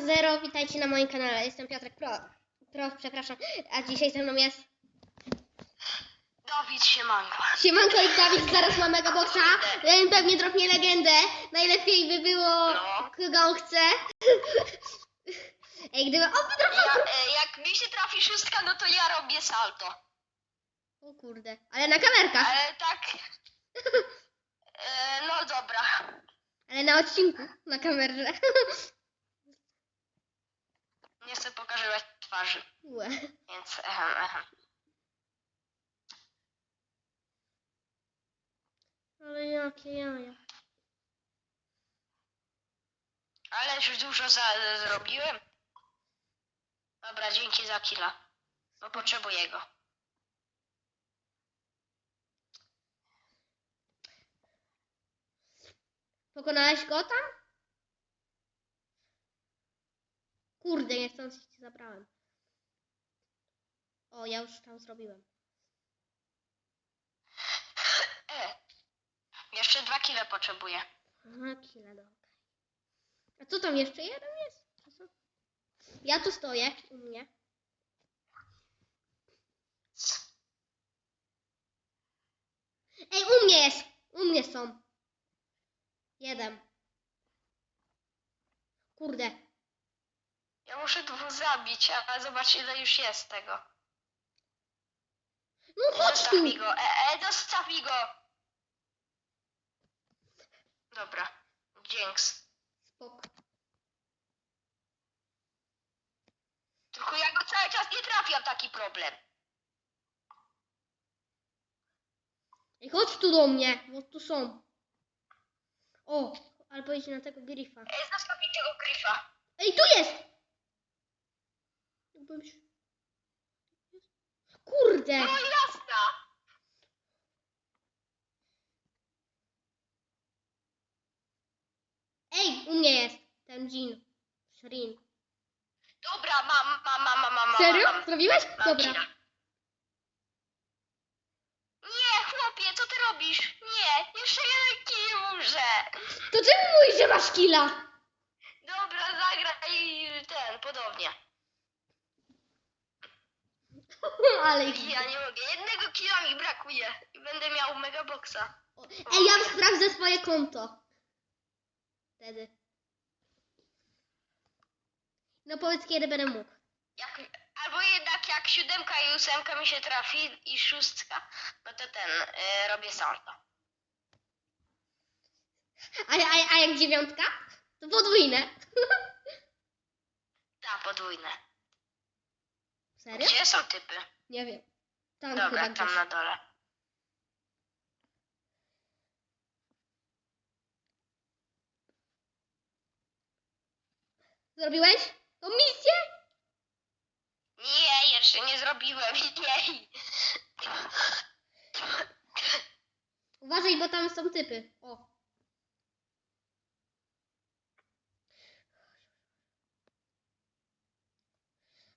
2.0, witajcie na moim kanale. Jestem Piotrek Pro. Pro, przepraszam. A dzisiaj ze mną jest Dawid Siemanko. Siemanko i Dawid, zaraz ma Megaboxa. E, Pewnie dropnie legendę. Najlepiej by było, No. kogo on chce. Ej, gdyby on by dropnął... Ja, e, jak mi się trafi szóstka, no to ja robię salto. O kurde, ale na kamerkach. Ale tak... E, no dobra. Ale na odcinku, na kamerze. Nie chcę pokazywać twarzy, Ue. więc ehem, ehem. Ale jakie jaja. Ale już dużo za, zrobiłem. Dobra, dzięki za killa. Bo potrzebuję go. Pokonałeś go tam? Kurde, niechcący cię zabrałem. O, ja już tam zrobiłem. E, jeszcze dwa kile potrzebuję. Aha, killa, dobra. A co tam jeszcze jeden jest? Co? Ja tu stoję u mnie. Ej, u mnie jest! U mnie są. Jeden. Kurde. Muszę dwóch zabić, ale zobacz ile już jest tego. No chodź Dostaw tu! mi go. E, e, dostaw mi go. Dobra. Dzięks. Spoko. Tylko ja go cały czas nie trafiam, taki problem. Ej, chodź tu do mnie, bo tu są. O, albo idź na tego grifa. Ej, zostaw mi tego gryfa. Ej, tu jest! Się... Kurde! No jasna. Ej, u mnie jest ten Jean. Shrin. Dobra, mam, mam, mam, mam, mam. Serio? Mam, Zrobiłeś? mam Dobra. Nie, chłopie, co ty robisz? Nie, jeszcze jeden kill muszę. To czemu mówisz, że masz killa? Dobra, zagraj ten, podobnie. Ale... Ja nie mogę, jednego killa mi brakuje i będę miał megaboxa. Ej, ja sprawdzę swoje konto. Wtedy. No powiedz, kiedy będę mógł. Jak, albo jednak jak siódemka i ósemka mi się trafi i szóstka, no to ten, y, robię salto. A, a, a jak dziewiątka? To podwójne. Tak, podwójne. Serio? Gdzie są typy? Nie wiem. Tam Dobra, chyba tam gdzieś. na dole. Zrobiłeś? To misję? Nie, jeszcze nie zrobiłem. Nie. Uważaj, bo tam są typy. O.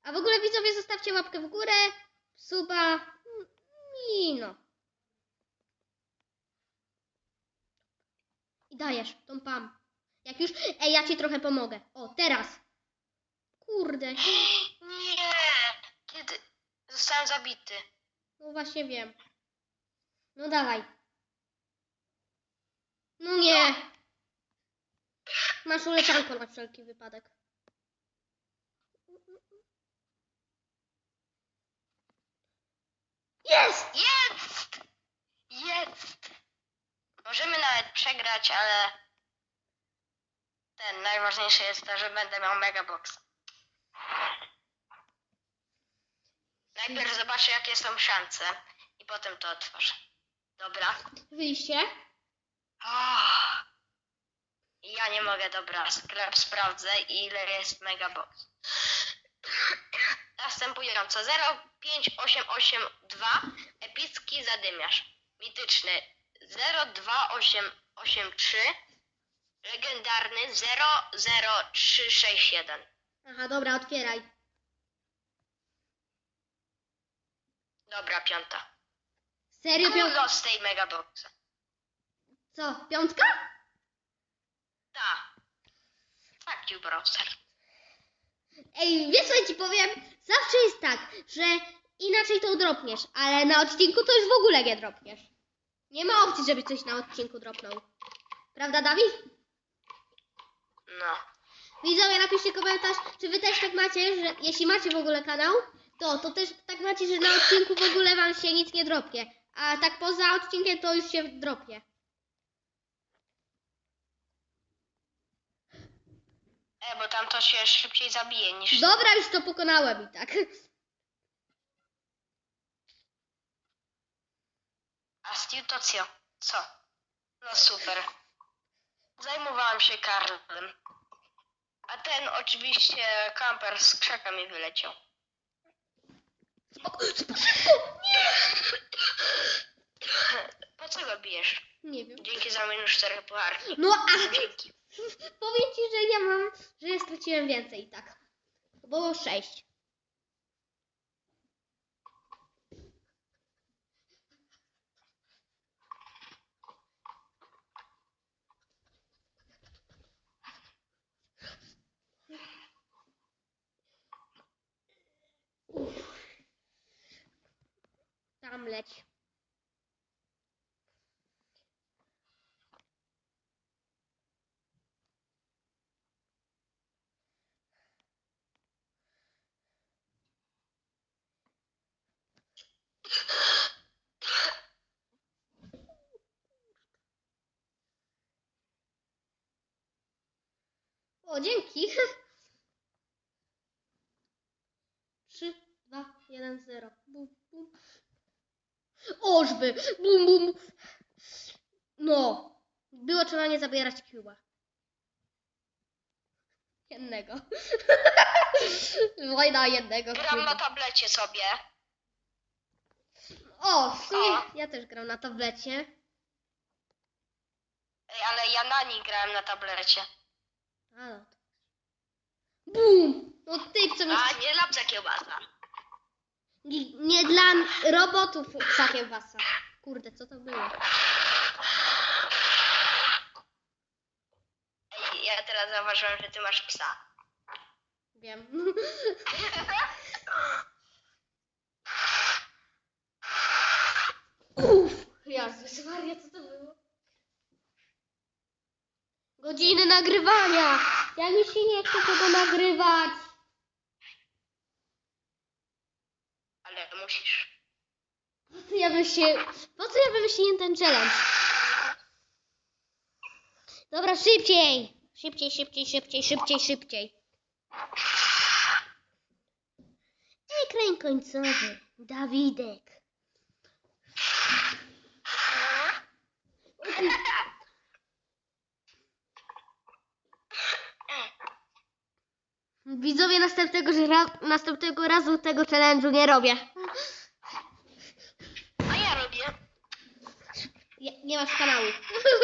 A w ogóle widzowie zostawcie łapkę w górę, suba i no. I dajesz tą pam. Jak już... Ej, ja ci trochę pomogę. O, teraz. Kurde. Nie. Kiedy? Zostałem zabity. No właśnie wiem. No dawaj. No nie. Masz uleczanko na wszelki wypadek. Jest! Jest! Jest! Możemy nawet przegrać, ale ten najważniejsze jest to, że będę miał megaboxa. Najpierw zobaczę jakie są szanse i potem to otworzę. Dobra. Wyjście. Oh. Ja nie mogę, dobra, sklep sprawdzę ile jest megabox. Następująco 05882 epicki zadymiarz. Mityczny 02883 legendarny 00361. Aha, dobra, otwieraj. Dobra, piąta. Serio piątka? Kulo z tej megaboxa. Co, piątka? Ta. Fuck you, browser. Ej, wiesz co ja ci powiem? Zawsze jest tak, że inaczej to dropniesz, ale na odcinku to już w ogóle nie dropniesz. Nie ma opcji, żeby coś na odcinku dropnął. Prawda, Dawid? No. Widzowie, napiszcie komentarz, czy wy też tak macie, że jeśli macie w ogóle kanał, to, to też tak macie, że na odcinku w ogóle wam się nic nie dropnie. A tak poza odcinkiem to już się dropnie. E, bo tam to się szybciej zabije niż... Dobra, już to pokonałem i tak. A Stu to co? Co? No super. Zajmowałam się Karlem. A ten oczywiście kamper z krzaka mi wyleciał. Spoko, nie! Po co go bijesz? Nie wiem. Dzięki za minus 4 pucharki. No a Dzięki. powiem ci, że ja mam, że ja straciłem więcej tak. Było sześć. Tam leć. O, dzięki. 3, 2, 1, 0. Bum, bum. Ożby. Bum, bum. No. Było trzeba nie zabierać Cuba. Jednego. Wojna jednego. Gram na Cuba. tablecie sobie. O, w sumie O. ja też gram na tablecie. Ej, ale ja na niej grałem na tablecie. A no. to- Bum! No ty, co mi... A, nie lapca kiełbasa. Nie, nie dla robotów psakiem wasa. Kurde, co to było? Ej, ja teraz zauważyłem, że ty masz psa. Wiem. Uff, Jezus Maria, co to było? Godziny nagrywania! Ja mi się nie chce tego nagrywać. Ale musisz. Po co ja bym się... Po co ja wymyśliłem ten challenge? Dobra, szybciej! Szybciej, szybciej, szybciej, szybciej, szybciej. Ekran końcowy. Dawidek. Widzowie następnego, następnego razu tego challenge'u nie robię. A ja robię. Nie, nie masz kanału.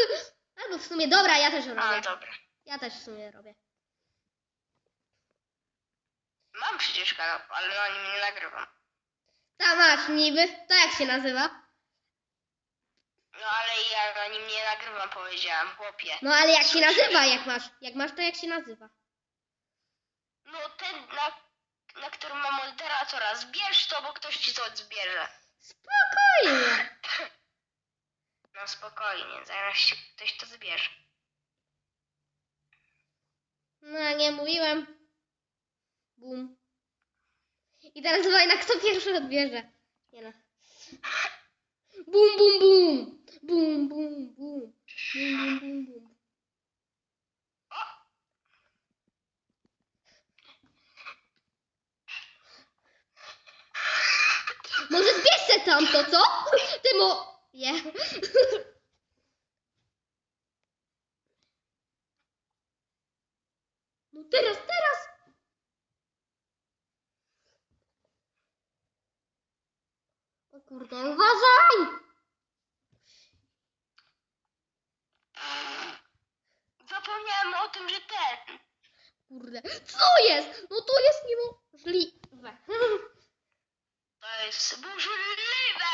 Albo w sumie, dobra, ja też A, robię. dobra. Ja też w sumie robię. Mam przecież kanał, ale na nim nie nagrywam. Ta masz niby. To jak się nazywa? No ale ja na nim nie nagrywam, powiedziałam, chłopie. No ale jak się nazywa, jak masz? Jak masz, to jak się nazywa? No ten, na, na którym mam moderatora, zbierz to, bo ktoś ci to zbierze. Spokojnie. No spokojnie, zaraz ci ktoś to zbierze. No nie mówiłem. Bum. I teraz wojna, kto pierwszy odbierze. Nie no. Bum, bum, bum. Bum, bum, bum. Bum, bum, bum, bum. Może zbierz se tamto, co? Ty mo... Nie. No teraz, teraz. O kurde, uważaj! Zapomniałem o tym, że ten. Kurde, co jest? No to jest niemożliwe jest burzliwe!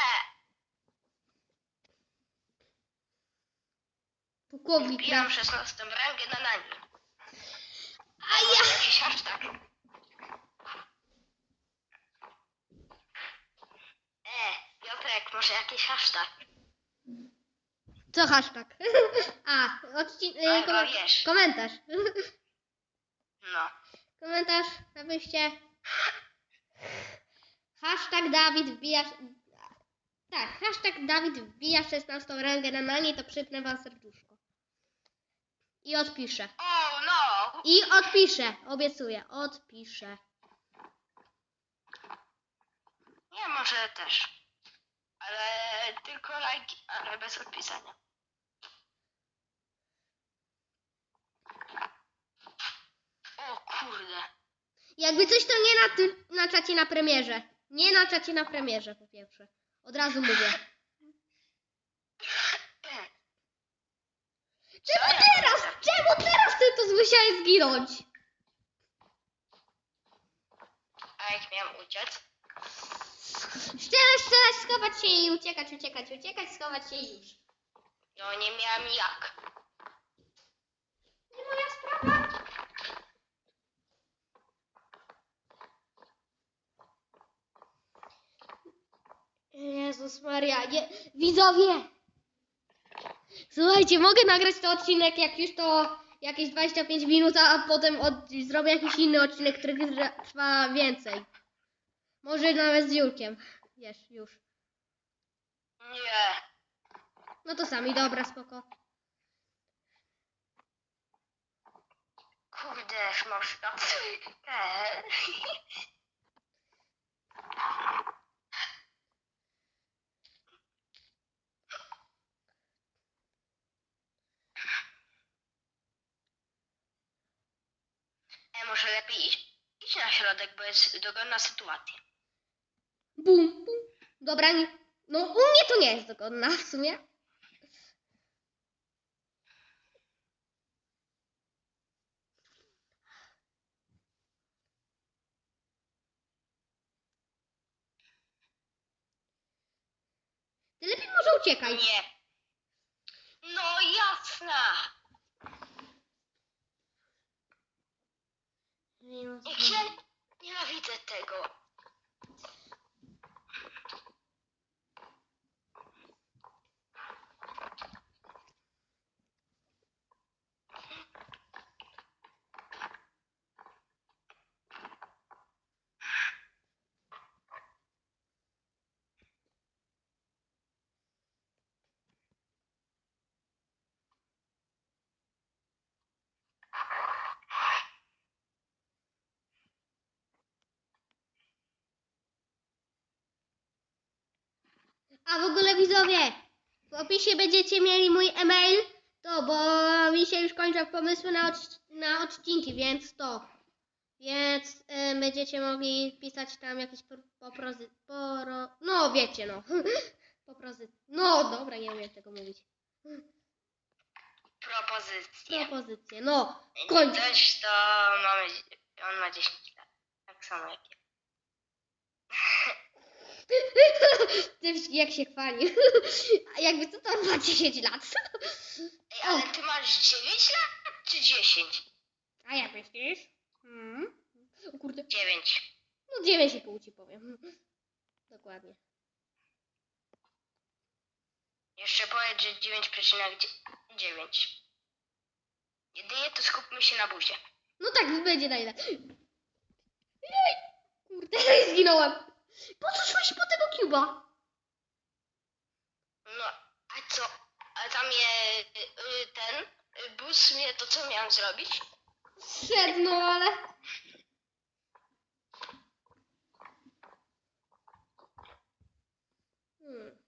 Pułkownik. Wbijam 16 rangę na nani. A ja... Jakiś hashtag. E, Piotrek, może jakiś hashtag? Co hashtag? A, odcin... e, kom... komentarz. No. Komentarz, abyście... Hashtag Dawid wbija... Tak, hashtag Dawid wbija 16 rangę na nanie, to przypnę wam serduszko. I odpiszę. O, no! I odpiszę, obiecuję, odpiszę. Nie, może też. Ale tylko lajki, ale bez odpisania. O kurde. Jakby coś to nie na, na czacie na premierze. Nie na czacie na premierze po pierwsze. Od razu mówię. Czemu teraz? Czemu teraz ty to musiałeś zginąć? A jak miałem uciec? Strzelać, strzelać, schować się i uciekać, uciekać, uciekać, schować się i już. No nie miałem jak. Nie moja sprawa. Jezus Maria, nie. Widzowie! Słuchajcie, mogę nagrać ten odcinek, jak już to jakieś 25 minut, a potem od, zrobię jakiś inny odcinek, który trwa więcej. Może nawet z Julkiem. Wiesz, już. Nie. No to sami, dobra, spoko. Kurde, już mam szkodę. Eee. E, może lepiej iść, iść na środek, bo jest dogodna sytuacja. Bum, bum. Dobra, nie, no u mnie to nie jest dogodna w sumie. Ty lepiej może uciekaj. Nie. No jasna. Jak ja nienawidzę tego. A w ogóle widzowie, w opisie będziecie mieli mój e-mail, to bo mi się już kończą pomysły na, odc- na odcinki, więc to. Więc y, będziecie mogli pisać tam jakieś po, poprozy, poro, no wiecie no. Poprozy, no dobra, nie umiem tego mówić. Propozycje. Propozycje, no. końcu. Też to mamy, on ma 10 lat. Tak samo jak ja. Ty, jak się chwali. A jakby co to ma 10 lat? Ej, ale ty masz 9 lat czy 10? A jak myślisz? Hmm? O kurde. 9. No 9,5 ci powiem. Dokładnie. Jeszcze powiedz, że 9,9. Jedynie to skupmy się na buzie. No tak, będzie najlepiej. Jej! Kurde, zginąłem. Po co szłeś po tego cuba? No, a co? A tam je, y, ten y, bus mnie to co miałem zrobić? Szedł, no ale... Hmm.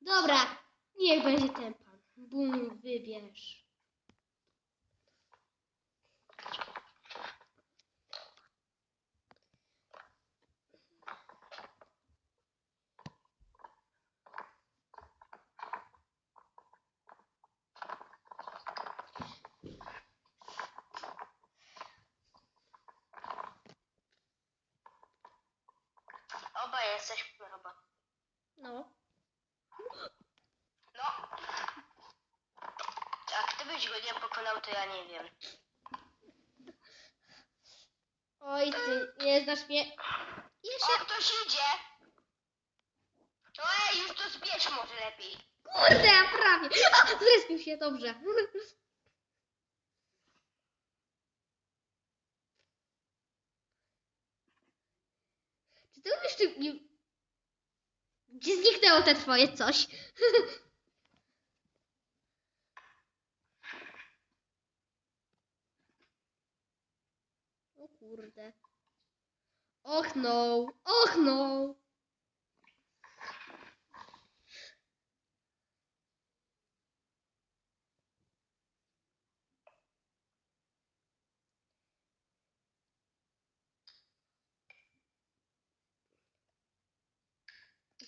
Dobra, niech będzie ten pan. Bum, wybierz. Oba jesteśmy chyba. No. No. Jak ty byś go nie pokonał, to ja nie wiem. Oj, ty nie znasz mnie. Jeszcze... O, ktoś idzie! To już to zbierz może lepiej. Kurde, prawie. A, zrespił się, dobrze. Czy ty umiesz nie- Gdzie zniknęło te twoje coś? O kurde. Och no, och no.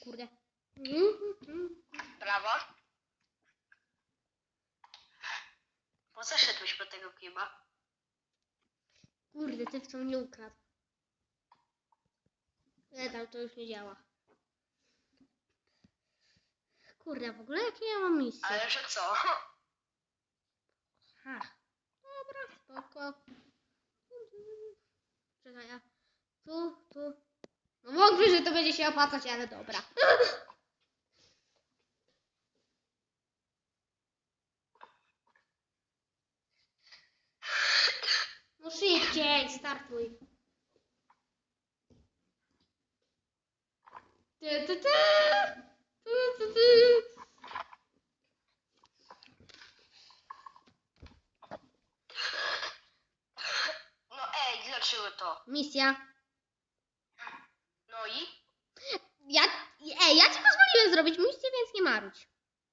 Kurde. Brawo. Po co szedłeś po tego kiba? Kurde, ty w co mnie ukradł. Nie tam, to już nie działa. Kurde, w ogóle jakie ja mam misje? Ale że co? Ha. Dobra, spoko. Czekaj, ja tu, tu. No wątpię, że to będzie się opłacać, ale dobra. No szybciej, startuj. Ty, ty, ty. Ty, ty, ty. No ej, dlaczego to? Misja. No i? Ja, ej, ja ci pozwoliłem zrobić misję, więc nie marudź.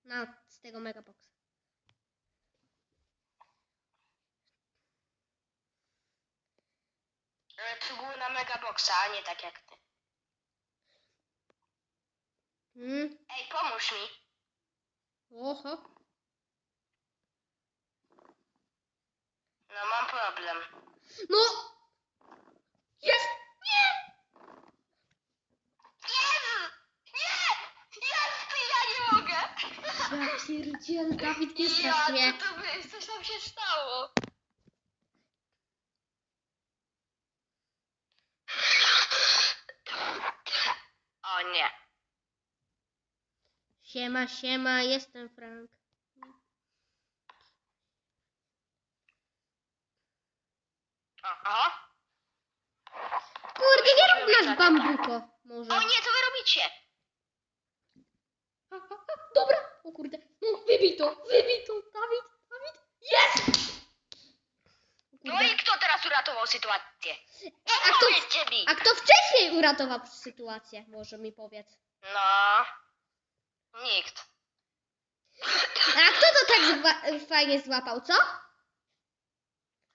Na, z tego megaboxa. Ale to było na megaboxa, a nie tak jak ty. Hmm? Ej, pomóż mi. Oho. No mam problem. No! Jest! Nie! Jezu! Nie! Jest! Ja nie mogę! Ja pierdzielę, Dawid, nie Ja, strasz mnie. co to by, coś tam się stało. O nie. Siema, siema, jestem Frank. Aha. Kurde, nie rób nas bambuko. Może. O nie, co wy robicie? Dobra. O kurde. No, wybij to, wybij to. Dawid, Dawid. Jest! No i kto teraz uratował sytuację? A kto, Powiedzcie mi. a kto wcześniej uratował sytuację? Może mi powiedz. No. Nikt. A kto to tak zła- fajnie złapał, co?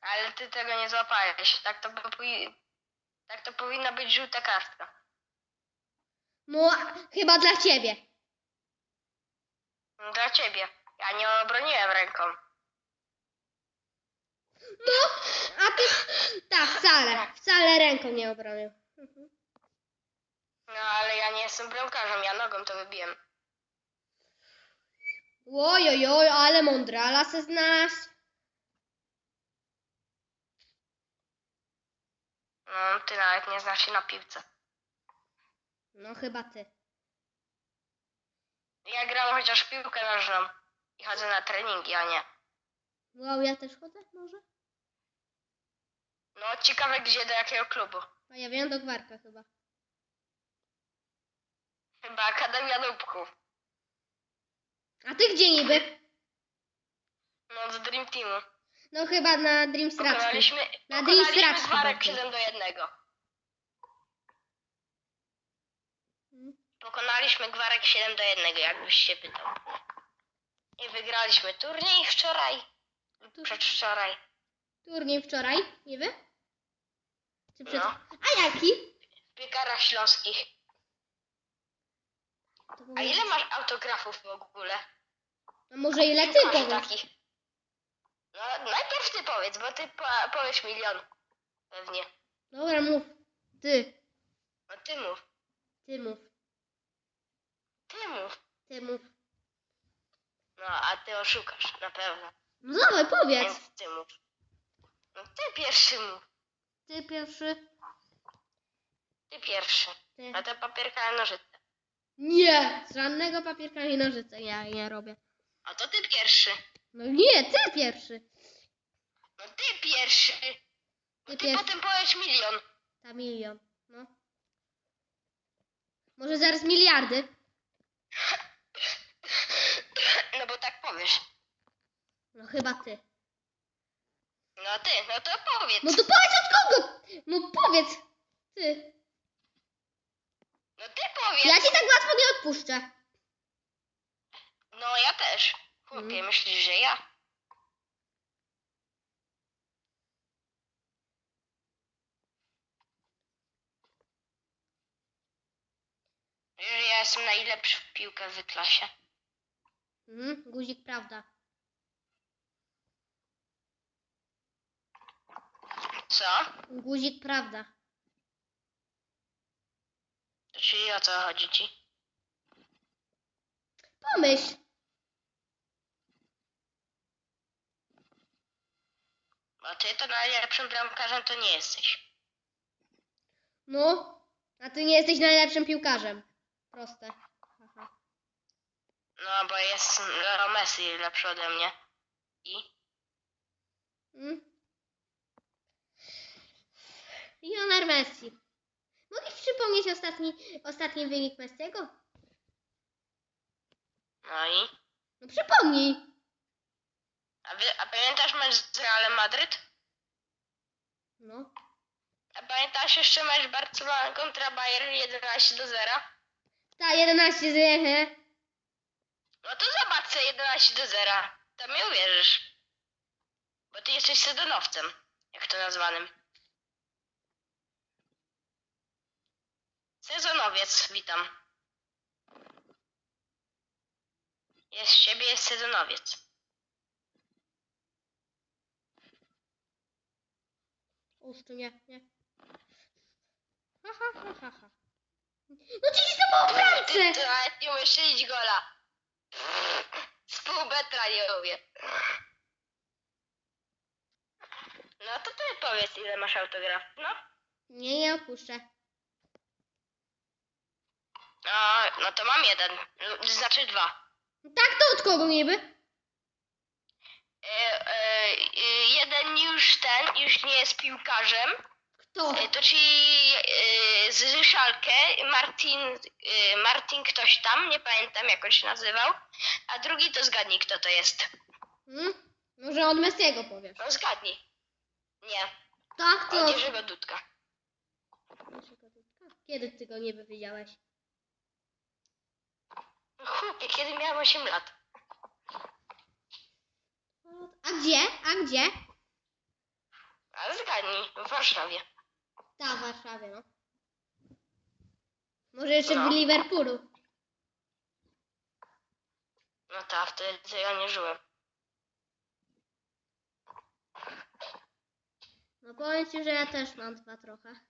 Ale ty tego nie złapałeś. Tak to, by, powi- tak to powinna być żółta kartka. No, chyba dla ciebie. Dla ciebie. Ja nie obroniłem ręką. No, a ty... Tak, wcale. Wcale ręką nie obronił. Mhm. No ale ja nie jestem bramkarzem, ja nogą to wybiłem. Oj, oj, oj, ale mądrala se znasz. No, ty nawet nie znasz się na piłce. No, chyba ty. Gram chociaż w piłkę nożną i chodzę na treningi, a nie. Wow, ja też chodzę może? No, ciekawe gdzie, do jakiego klubu. A ja wiem, do gwarka chyba. Chyba Akademia Nubków. A ty gdzie niby? No, z Dream Teamu. No chyba na Dream. Pokonaliśmy, Na Dream pokonaliśmy Straczku Gwarek bardziej. 7 do 1. Pokonaliśmy Gwarek 7 do 1, jakbyś się pytał. I wygraliśmy turniej wczoraj. Tu- Przedwczoraj. Turniej wczoraj, nie wy? Czy przed... No. A jaki? W piekarach śląskich. To A ile masz autografów w ogóle? A może ile ty Masz powiesz? takich. No, najpierw ty powiedz, bo ty po, powiesz milion. Pewnie. Dobra, mów. Ty. No ty mów. Ty mów. Ty mów. No, a ty oszukasz, na pewno. No dawaj, powiedz. Więc ty mów. No ty pierwszy mów. Ty pierwszy. Ty pierwszy. Ty. A te papierka i nożyce. Nie! Z żadnego papierka i nożyce ja nie robię. A to ty pierwszy. No nie, ty pierwszy. No ty pierwszy. Bo Ty ty pierwszy. potem powiesz milion. Ta milion. No. Może zaraz miliardy? No bo tak powiesz. No chyba ty. No ty, no to powiedz. No to powiedz od kogo? No powiedz. Ty. No ty powiedz. Ja ci tak łatwo nie odpuszczę. No ja też. Chłopie, Mm. myślisz, że ja? Że ja jestem najlepszy w piłkę w klasie. Mhm, guzik prawda. Co? Guzik prawda. To czyli o co chodzi ci? Pomyśl. Bo ty to najlepszym bramkarzem to nie jesteś. No. A ty nie jesteś najlepszym piłkarzem. Proste. Aha. No bo jest Leo Messi lepszy ode mnie. I? Mm. Lionel Messi. Mogę przypomnieć ostatni, ostatni wynik Messiego? No i? No przypomnij. A, wy, a pamiętasz mecz z Realem Madryt? No. A pamiętasz jeszcze mecz Barcelona kontra Bayern 11 do 0? Ta 11 z he. No to zobacz co 11 do 0. To mi uwierzysz. Bo ty jesteś sezonowcem, jak to nazwanym. Sezonowiec, witam. Jest z siebie, jest sezonowiec. Tu nie, nie. Ha, ha, ha, ha, ha. No ci to było w Ty, bramce. umiesz strzelić gola. Z pół metra nie umie. No to ty powiedz ile masz autograf. No. Nie, nie opuszczę. No, no to mam jeden. Znaczy dwa. Tak, to od kogo niby? E, e, e, jeden już ten, już nie jest piłkarzem. Kto? E, to czyli e, z Szalkę, Martin, e, Martin ktoś tam, nie pamiętam jak on się nazywał. A drugi to zgadnij kto to jest. Hmm? Może od Messiego powiesz. No zgadnij. Nie, Tak, to od. Jerzego Dudka. Kiedy ty go niby widziałeś? Chłopie, kiedy miałem 8 lat. A gdzie? A gdzie? Ale zgadnij, w Warszawie. Ta w Warszawie, no. Może jeszcze No. w Liverpoolu. No tak, wtedy to ja nie żyłem. No powiem ci, że ja też mam dwa trochę.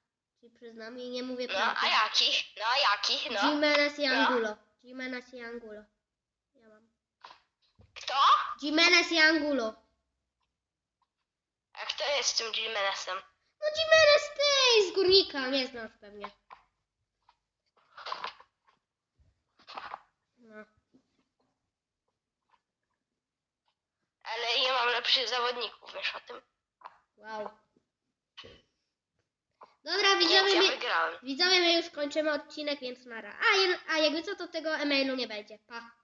Ci przyznam i nie mówię No, prawdy. a jaki? No, a jaki? No. Jimenez i No. Angulo. Jimenez i Angulo. Ja mam. Kto? Jimenez i Angulo. A kto jest tym Jimenezem? No Jimenez ty z górnika, nie znasz pewnie. No. Ale nie mam lepszych zawodników, wiesz o tym? Wow. Dobra, widzowie, ja my, wygrałem. widzowie, my już kończymy odcinek, więc nara. A, a jakby co, to tego e-mailu nie będzie. Pa.